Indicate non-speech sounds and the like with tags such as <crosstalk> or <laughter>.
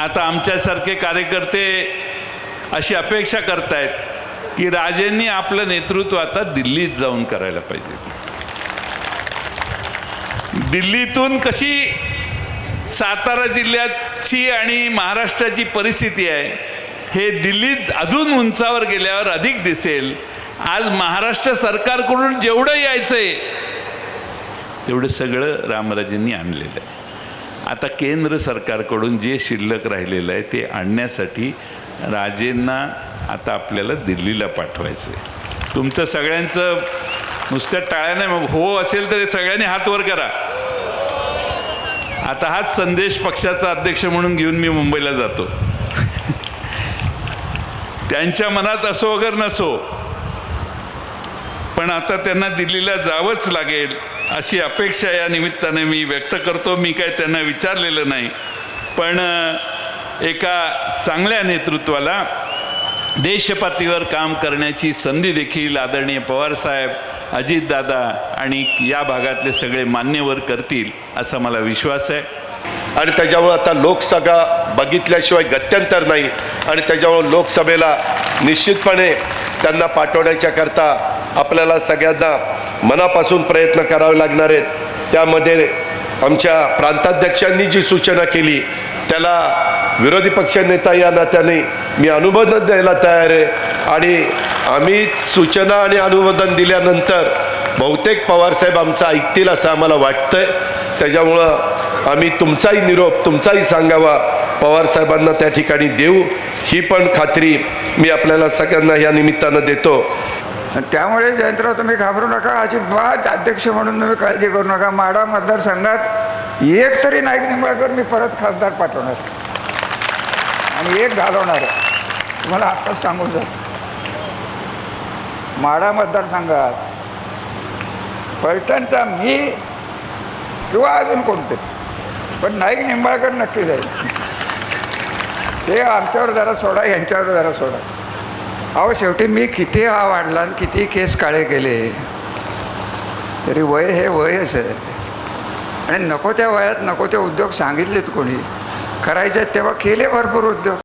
आता आमच्यासारखे कार्यकर्ते अशी अपेक्षा करतायत की राजेंनी आपलं नेतृत्व आता दिल्लीत जाऊन करायला पाहिजे. दिल्लीतून कशी सातारा जिल्ह्याची आणि महाराष्ट्राची परिस्थिती आहे हे दिल्लीत अजून उंचावर गेल्यावर अधिक दिसेल. आज महाराष्ट्र सरकारकडून जेवढं यायचंय तेवढं सगळं रामराजेंनी आणलेलं आहे. आता केंद्र सरकारकडून जे शिल्लक राहिलेलं आहे ते आणण्यासाठी राजेंना आता आपल्याला दिल्लीला पाठवायचं आहे तुमचं सगळ्यांचं नुसत्या टाळ्या नाही मग हो असेल तर सगळ्यांनी हात वर करा. आता हाच संदेश पक्षाचा अध्यक्ष म्हणून घेऊन मी मुंबईला जातो. <laughs> त्यांच्या मनात असो वगैरे नसो पण आता त्यांना दिल्लीला जावंच लागेल अशी अपेक्षा या निमित्ताने मी व्यक्त करतो. मी काय त्यांना विचारलेलं नाही. पण एका चांगल्या नेतृत्वाला देशपातीवर काम करण्याची संधी देखील आदरणीय पवारसाहेब अजितदादा आणि या भागातले सगळे मान्यवर करतील असा मला विश्वास आहे. आणि त्याच्यामुळं आता लोकसभा बघितल्याशिवाय गत्यंतर नाही. आणि त्याच्यामुळं लोकसभेला निश्चितपणे त्यांना पाठवण्याच्याकरता आपल्याला सगळ्यांना मनापासून प्रयत्न करावे लागणार आहेत. त्यामध्ये आमच्या प्रांताध्यक्षांनी जी सूचना केली त्याला विरोधी पक्षनेता या नात्याने मी अनुमोदन द्यायला तयार आहे. आणि आम्ही सूचना आणि अनुमोदन दिल्यानंतर बहुतेक पवारसाहेब आमचं ऐकतील असं आम्हाला वाटतंय. त्याच्यामुळं आम्ही तुमचाही निरोप तुमचाही सांगावा. पवारसाहेबांना त्या ठिकाणी देऊ. ही पण खात्री मी आपल्याला सगळ्यांना या निमित्तानं देतो. त्यामुळे जयंतराव तुम्ही घाबरू नका अजिबात अध्यक्ष म्हणून तुम्ही काळजी करू नका. माडा मतदारसंघात एक तरी नाईक निंबाळकर मी परत खासदार पाठवणार. आणि एक घालवणार तुम्हाला आत्ताच सांगून जातो माडा मतदारसंघात पैठणचा मी किंवा अजून कोणते पण नाईक निंबाळकर नक्की जाईल. ते आमच्यावर जरा सोडा यांच्यावर जरा सोडा. अहो शेवटी मी किती हा वाढला आणि किती केस काळे केले. तरी वय हे वयच आहे आणि नको त्या वयात नको ते उद्योग सांगितलेत कोणी. करायचे तेव्हा केले भरपूर उद्योग.